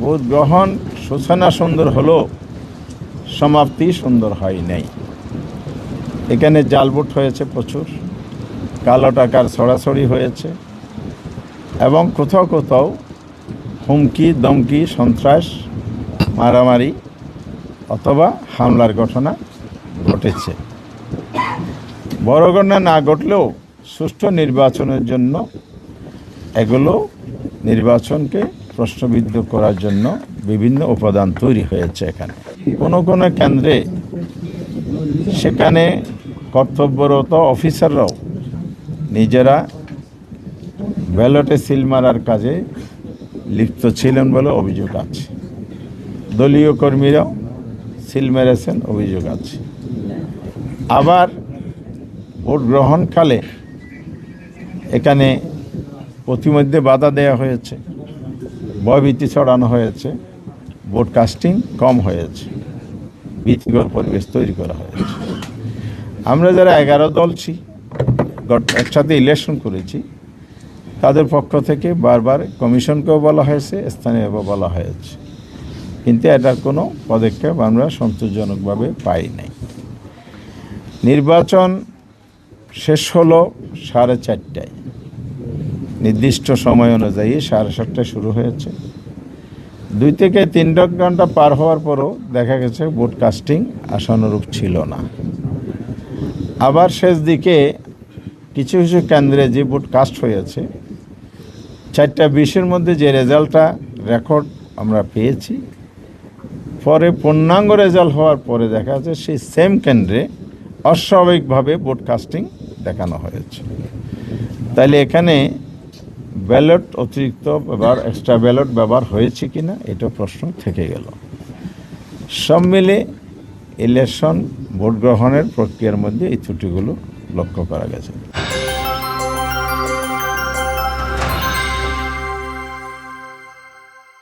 Vote গ্রহণ সূচনা সুন্দর হলো, সমাপ্তি সুন্দর হয় নাই। এখানে জাল ভোট হয়েছে প্রচুর, কালো টাকার ছড়াছড়ি হয়েছে, এবং কোথাও কোথাও হুমকি, দমকি, সন্ত্রাস, মারামারি অথবা হামলার ঘটনা ঘটেছে। বড় ঘটনা না ঘটলেও সুষ্ঠু নির্বাচনের জন্য এগুলো নির্বাচনকে প্রশ্নবিদ্ধ করার জন্য বিভিন্ন উপাদান তৈরি হয়েছে এখানে। কোনো কোনো কেন্দ্রে সেখানে কর্তব্যরত অফিসাররাও নিজেরা ব্যালটে সিল মারার কাজে লিপ্ত ছিলেন বলে অভিযোগ আছে। দলীয় কর্মীরাও সিল মেরেছেন অভিযোগ আছে। আবার ভোট গ্রহণকালে এখানে প্রতিমধ্যে বাধা দেওয়া হয়েছে। ভয়ভীতি ছড়ানো হয়েছে ভোট কাস্টিং কম হয়েছে, ভীতিকর পরিবেশ তৈরি করা হয়েছে। আমরা যারা এগারো দল ছি একসাথে ইলেকশন করেছি, তাদের পক্ষ থেকে বারবার কমিশনকেও বলা হয়েছে স্থানীয়ভাবে বলা হয়েছে। কিন্তু এটার কোনো পদক্ষেপ আমরা সন্তোষজনকভাবে পাই নাই। নির্বাচন শেষ হলো সাড়ে চারটায়। নির্দিষ্ট সময় অনুযায়ী সাড়ে সাতটায় শুরু হয়েছে। দুই থেকে তিন ঘণ্টা পার হওয়ার পরও দেখা গেছে ভোট কাস্টিং আশানুরূপ ছিল না। আবার শেষ দিকে কিছু কিছু কেন্দ্রে যে ভোট কাস্ট হয়েছে, চারটা বিশের মধ্যে যে রেজাল্টটা রেকর্ড আমরা পেয়েছি, পরে পূর্ণাঙ্গ রেজাল্ট হওয়ার পরে দেখা যাচ্ছে সেই সেম কেন্দ্রে অস্বাভাবিকভাবে ভোট কাস্টিং দেখানো হয়েছে। তাহলে এখানে ব্যালট, অতিরিক্ত ব্যবহার এক্সট্রা ব্যালট ব্যবহার হয়েছে কি না এটা প্রশ্ন থেকে গেল। সব মিলে ইলেকশন ভোট গ্রহণের প্রক্রিয়ার মধ্যে এই ত্রুটিগুলো লক্ষ্য করা গেছে।